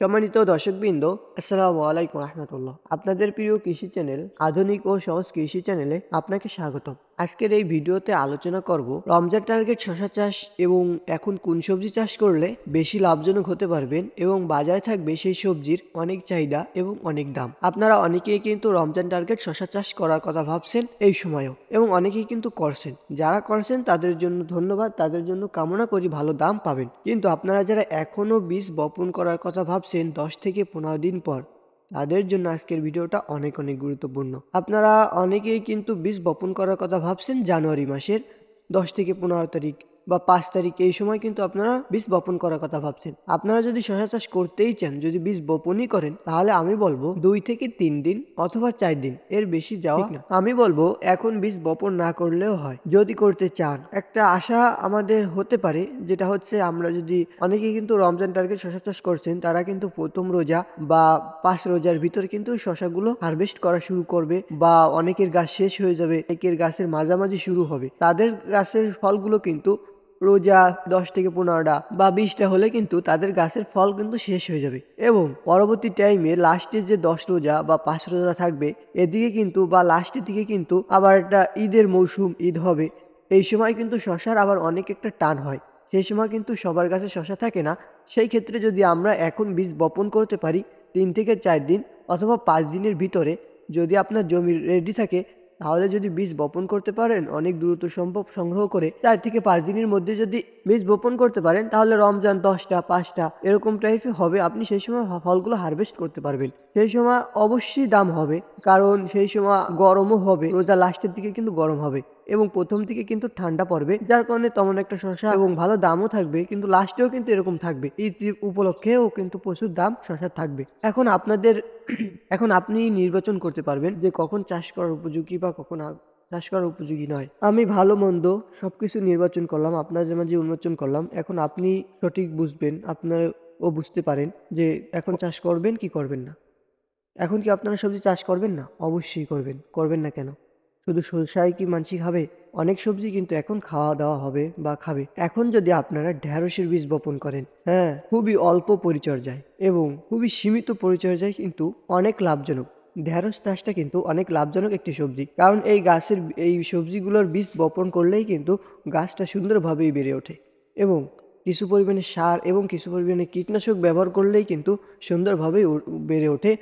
সম্মানিত দর্শকবৃন্দ, আসসালামু আলাইকুম রহমতুল্লাহ। আপনাদের প্রিয় কৃষি চ্যানেল, আধুনিক ও সহজ কৃষি চ্যানেলে আপনাকে স্বাগতম। আজকের এই ভিডিওতে আলোচনা করব রমজান টার্গেট শশা চাষ এবং এখন কোন সবজি চাষ করলে বেশি লাভজনক হতে পারবেন এবং বাজারে থাকবে সেই সবজির অনেক চাহিদা এবং অনেক দাম। আপনারা অনেকেই কিন্তু রমজান টার্গেট শশা চাষ করার কথা ভাবছেন এই সময়েও এবং অনেকেই কিন্তু করছেন। যারা করছেন তাদের জন্য ধন্যবাদ, তাদের জন্য কামনা করি ভালো দাম পাবেন। কিন্তু আপনারা যারা এখনও বীজ বপন করার কথা ভাবছেন, দশ থেকে পনেরো দিন পর তাদের জন্য আজকের ভিডিওটা অনেক অনেক গুরুত্বপূর্ণ। আপনারা অনেকেই কিন্তু বীজ বপন করার কথা ভাবছেন জানুয়ারি মাসের দশ থেকে পনেরো তারিখ। বা পাঁচ তারিখ এই সময় কিন্তু আপনারা বীজ বপন করার কথা ভাবছেন। আপনারা যদি শশা চাষ করতেই চান যদি বীজ বপনই করেন তাহলে আমি বলব দুই থেকে তিন দিন অথবা চার দিন এর বেশি যাওয়া না। আমি বলব এখন বীজ বপন না করলেও হয় যদি করতে চান। একটা আশা আমাদের হতে পারে যেটা হচ্ছে আমরা যদি অনেকে কিন্তু রমজান টার্গেট শশা চাষ করছেন তারা কিন্তু প্রথম রোজা বা পাঁচ রোজার ভিতরে কিন্তু শশাগুলো হারভেস্ট করা শুরু করবে বা অনেকের গাছ শেষ হয়ে যাবে অনেকের গাছের মাঝামাঝি শুরু হবে। তাদের গাছের ফলগুলো কিন্তু রোজা দশ থেকে পনেরোটা বা বিশটা হলে কিন্তু তাদের গাছের ফল কিন্তু শেষ হয়ে যাবে। এবং পরবর্তী টাইমে লাস্টের যে দশ রোজা বা পাঁচ রোজা থাকবে, এদিকে কিন্তু বা লাস্টের দিকে কিন্তু আবার একটা ঈদের মৌসুম, ঈদ হবে। এই সময় কিন্তু শশার আবার অনেক একটা টান হয়। সেই সময় কিন্তু সবার কাছে শশা থাকে না। সেই ক্ষেত্রে যদি আমরা এখন বীজ বপন করতে পারি, তিন থেকে চার দিন অথবা পাঁচ দিনের ভিতরে যদি আপনার জমি রেডি থাকে তাহলে যদি বীজ বপন করতে পারেন, অনেক দ্রুত সম্ভব সংগ্রহ করে চার থেকে পাঁচ দিনের মধ্যে যদি বীজ বপন করতে পারেন, তাহলে রমজান দশটা, পাঁচটা, এরকম টাইপে হবে, আপনি সেই সময় ফলগুলো হারভেস্ট করতে পারবেন। সেই সময় অবশ্যই দাম হবে, কারণ সেই সময় গরমও হবে, রোজা লাস্টের দিকে কিন্তু গরম হবে এবং প্রথম দিকে কিন্তু ঠান্ডা পড়বে, যার কারণে তেমন একটা শশা এবং ভালো দামও থাকবে, কিন্তু লাস্টেও কিন্তু এরকম থাকবে। ঈদ উপলক্ষেও কিন্তু প্রচুর দাম শশার থাকবে। এখন আপনাদের, এখন আপনি নির্বাচন করতে পারবেন যে কখন চাষ করার উপযোগী বা কখন চাষ করার উপযোগী নয়। আমি ভালো, মন্দ সবকিছু নির্বাচন করলাম আপনাদের মাঝে উন্মোচন করলাম, এখন আপনি সঠিক বুঝবেন আপনার ও বুঝতে পারেন যে এখন চাষ করবেন কি করবেন না। এখন কি আপনারা সবজি চাষ করবেন না? অবশ্যই করবেন। করবেন না কেন? শুধু সরষাই কি মানসি খাবে অনেক সবজি কিন্তু এখন খাওয়া দাওয়া হবে বা খাবে। এখন যদি আপনারা ঢ্যাঁড়সের বীজ বপন করেন হ্যাঁ খুবই অল্প পরিচর্যায় এবং খুবই সীমিত পরিচর্যায় কিন্তু অনেক লাভজনক। ঢ্যাঁড়স চাষটা কিন্তু অনেক লাভজনক একটি সবজি। কারণ এই গাছের এই সবজিগুলোর বীজ বপন করলেই কিন্তু গাছটা সুন্দরভাবেই বেড়ে ওঠে এবং কিছু পরিমাণে সার এবং কিছু পরিমাণে কীটনাশক ব্যবহার করলেই কিন্তু সুন্দরভাবেই বেড়ে ওঠে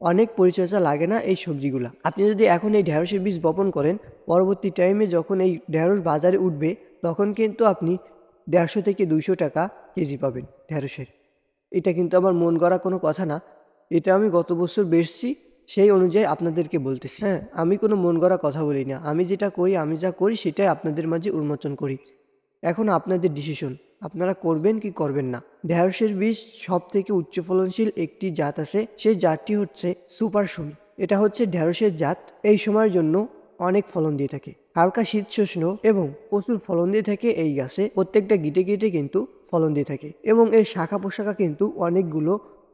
অনেক পরিচর্যা লাগে না এই সবজিগুলা। আপনি যদি এখন এই ঢ্যাঁড়সের বীজ বপন করেন, পরবর্তী টাইমে যখন এই ঢ্যাঁড়স বাজারে উঠবে, তখন কিন্তু আপনি দেড়শো থেকে দুইশো টাকা কেজি পাবেন ঢ্যাঁড়সের এটা কিন্তু আমার মন গড়া কোনো কথা না। এটা আমি গত বছর বেচছি, সেই অনুযায়ী আপনাদেরকে বলতেছি। হ্যাঁ আমি কোনো মন গড়া কথা বলি না। আমি যেটা করি, আমি যা করি, সেটাই আপনাদের মাঝে উন্মোচন করি। এখন আপনাদের ডিসিশন আপনারা করবেন কি করবেন না। ঢ্যাঁড়সের বীজ সব থেকে উচ্চ ফলনশীল একটি জাত আছে, সেই জাতটি হচ্ছে সুপার সুমি। এটা হচ্ছে ঢ্যাঁড়সের জাত। এই সময়ের জন্য অনেক ফলন দিয়ে থাকে। হালকা শীত শোষণ এবং প্রচুর ফলন দিয়ে থাকে এই গাছে। প্রত্যেকটা গিটে গিটে কিন্তু ফলন দিয়ে থাকে এবং এর শাখা পোশাখা কিন্তু অনেকগুলো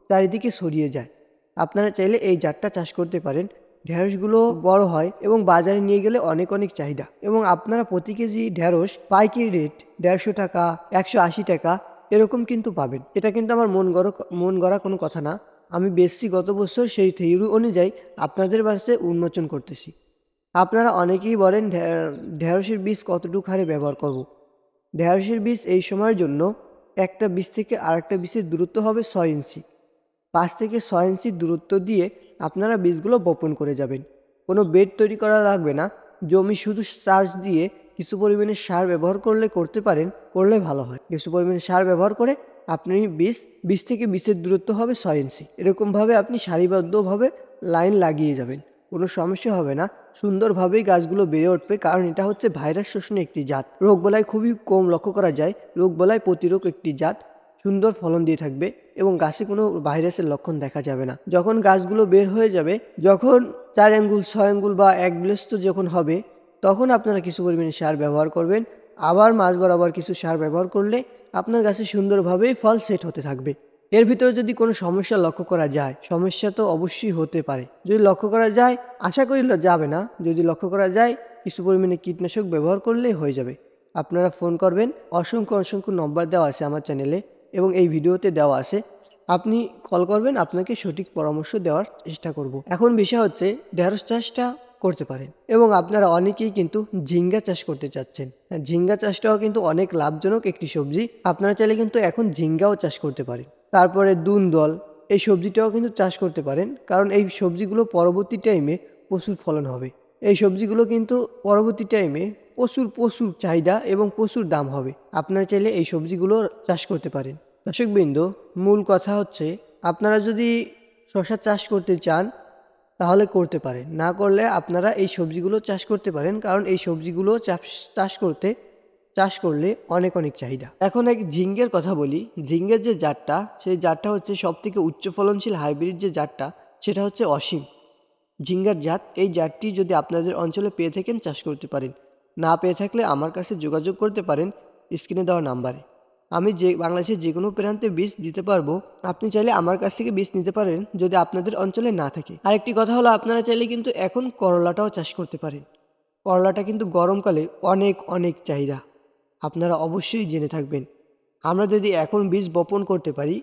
চারিদিকে ছড়িয়ে যায়। আপনারা চাইলে এই জাতটা চাষ করতে পারেন। ঢ্যাঁড়সগুলো বড় হয় এবং বাজারে নিয়ে গেলে অনেক অনেক চাহিদা। এবং আপনারা প্রতি কেজি ঢ্যাঁড়স পাইকারি রেট দেড়শো টাকা, একশো আশি টাকা এরকম কিন্তু পাবেন। এটা কিন্তু আমার মন গড়া মন গড়া কোনো কথা না। আমি বেশি গত বছর সেই থিওরি অনুযায়ী আপনাদের বাসে উন্মোচন করতেছি। আপনারা অনেকেই বলেন ঢ্যা- ঢ্যাঁড়সের বীজ কতটুকু হারে ব্যবহার করব। ঢ্যাঁড়সের বীজ এই সময়ের জন্য একটা বীজ থেকে আরেকটা বীজের দূরত্ব হবে ছয় ইঞ্চি। পাঁচ থেকে ছয় ইঞ্চি দূরত্ব দিয়ে আপনারা বীজগুলো বপন করে যাবেন। কোনো বেড তৈরি করা লাগবে না। জমি শুধু চাষ দিয়ে কিছু পরিমাণে সার ব্যবহার করলে করতে পারেন, করলে ভালো হয়। কিছু পরিমাণে সার ব্যবহার করে আপনি বীজ বীজ থেকে বীজের দূরত্ব হবে ছয় ইঞ্চি। এরকমভাবে আপনি সারিবদ্ধভাবে লাইন লাগিয়ে যাবেন। কোনো সমস্যা হবে না। সুন্দরভাবেই গাছগুলো বেড়ে উঠবে, কারণ এটা হচ্ছে ভাইরাস শোষণে একটি জাত। রোগবালাই খুবই কম লক্ষ্য করা যায়। রোগবালাই প্রতিরোধ একটি জাত। সুন্দর ফলন দিয়ে থাকবে। এবং গাছে কোনো ভাইরাসের লক্ষণ দেখা যাবে না। যখন গাছগুলো বের হয়ে যাবে, যখন চার আঙ্গুল ছয় আঙ্গুল বা এক বিলস্ত যখন হবে, তখন আপনারা কিছু পরিমাণে সার ব্যবহার করবেন। আবার মাঝ বরাবর কিছু সার ব্যবহার করলে আপনার গাছে সুন্দরভাবেই ফল সেট হতে থাকবে। এর ভিতরে যদি কোনো সমস্যা লক্ষ্য করা যায়, সমস্যা তো অবশ্যই হতে পারে। যদি লক্ষ্য করা যায়, আশা করি যাবে না। যদি লক্ষ্য করা যায়, কিছু পরিমাণে কীটনাশক ব্যবহার করলেই হয়ে যাবে। আপনারা ফোন করবেন। অসংখ্য অসংখ্য নম্বর দেওয়া আছে আমার চ্যানেলে। এবং এই ভিডিওতে দেওয়া আছে আপনি কল করবেন আপনাকে সঠিক পরামর্শ দেওয়ার চেষ্টা করব। এখন বিষয় হচ্ছে ঢেঁড়স চাষটা করতে পারেন এবং আপনারা অনেকেই কিন্তু ঝিঙ্গা চাষ করতে চাচ্ছেন। হ্যাঁ, ঝিঙ্গা চাষটাও কিন্তু অনেক লাভজনক একটি সবজি। আপনারা চাইলে কিন্তু এখন ঝিঙ্গাও চাষ করতে পারেন। তারপরে দুন্দল এই সবজিটাও কিন্তু চাষ করতে পারেন কারণ এই সবজিগুলো পরবর্তী টাইমে প্রচুর ফলন হবে। এই সবজিগুলো কিন্তু পরবর্তী টাইমে প্রচুর প্রচুর চাহিদা এবং প্রচুর দাম হবে। আপনারা চাইলে এই সবজিগুলো চাষ করতে পারেন। দর্শকবৃন্দ, মূল কথা হচ্ছে, আপনারা যদি শশা চাষ করতে চান, তাহলে করতে পারেন। না করলে আপনারা এই সবজিগুলো চাষ করতে পারেন, কারণ এই সবজিগুলো চাষ চাষ করতে, চাষ করলে অনেক অনেক চাহিদা। এখন এক ঝিঙ্গের কথা বলি। ঝিঙ্গের যে জাতটা, সেই জাতটা হচ্ছে সব থেকে উচ্চ ফলনশীল হাইব্রিড যে জাতটা, সেটা হচ্ছে অসীম। ঝিঙ্গার জাত, এই জাতটি যদি আপনাদের অঞ্চলে পেয়ে থাকেন, চাষ করতে পারেন। না পেয়ে থাকলে আমার কাছে যোগাযোগ করতে পারেন স্ক্রিনে দেওয়া নাম্বারে। আমি যে, বাংলাদেশের যে কোনো প্রান্তে বীজ দিতে পারব, আপনি চাইলে আমার কাছ থেকে বীজ নিতে পারেন যদি আপনাদের অঞ্চলে না থাকে। আরেকটি কথা হলো, আপনারা চাইলে কিন্তু এখন করলাটাও চাষ করতে পারেন। করলাটা কিন্তু গরমকালে অনেক অনেক চাহিদা। আপনারা অবশ্যই জেনে থাকবেন। আমরা যদি এখন বীজ বপন করতে পারি,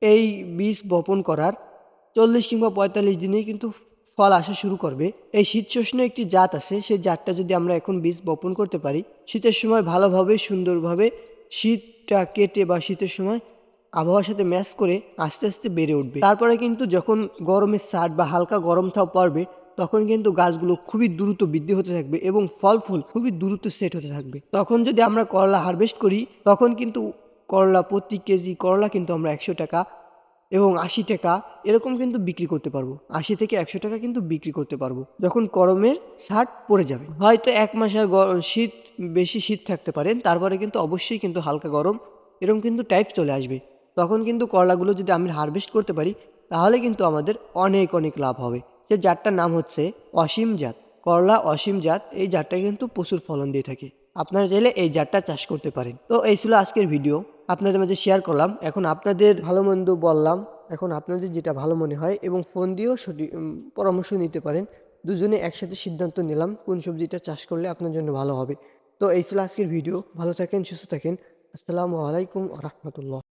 এই বীজ বপন করার চল্লিশ কিংবা পঁয়তাল্লিশ দিনেই কিন্তু ফল আসা শুরু করবে। এই শীতশোষণ একটি জাত আছে সেই জাতটা যদি আমরা এখন বীজ বপন করতে পারি, শীতের সময় ভালোভাবে, সুন্দরভাবে শীতটা কেটে বা শীতের সময় আবহাওয়ার সাথে ম্যাচ করে আস্তে আস্তে বেড়ে উঠবে। তারপরে কিন্তু যখন গরমের সাট বা হালকা গরম থাও পড়বে, তখন কিন্তু গাছগুলো খুবই দ্রুত বৃদ্ধি হতে থাকবে এবং ফল ফুল খুবই দ্রুত সেট হতে থাকবে। তখন যদি আমরা করলা হারভেস্ট করি, তখন কিন্তু করলা প্রতি কেজি করলা কিন্তু আমরা একশো টাকা এবং আশি টাকা এরকম কিন্তু বিক্রি করতে পারব। আশি থেকে একশো টাকা কিন্তু বিক্রি করতে পারব। যখন গরমের শার্ট পরে যাবে। হয়তো এক মাসের গ- শীত, বেশি শীত থাকতে পারেন তারপরে কিন্তু অবশ্যই কিন্তু হালকা গরম, এরকম কিন্তু টাইপ চলে আসবে। তখন কিন্তু করলাগুলো যদি আমি হারভেস্ট করতে পারি, তাহলে কিন্তু আমাদের অনেক অনেক লাভ হবে। সে জাতটার নাম হচ্ছে অসীম জাত করলা অসীম জাত এই জাতটা কিন্তু প্রচুর ফলন দিয়ে থাকে। আপনারা চাইলে এই জাতটা চাষ করতে পারেন। তো এই ছিল আজকের ভিডিও আপনাদের মাঝে শেয়ার করলাম। এখন আপনাদের ভালো মন্দ বললাম। এখন আপনাদের যেটা ভালো মনে হয় এবং ফোন দিয়েও সঠিক পরামর্শ নিতে পারেন। দুজনে একসাথে সিদ্ধান্ত নিলাম কোন সবজিটা চাষ করলে আপনার জন্য ভালো হবে। তো এই ছিল আজকের ভিডিও ভালো থাকেন, সুস্থ থাকেন। আসসালামু আলাইকুম রহমতুল্লাহ।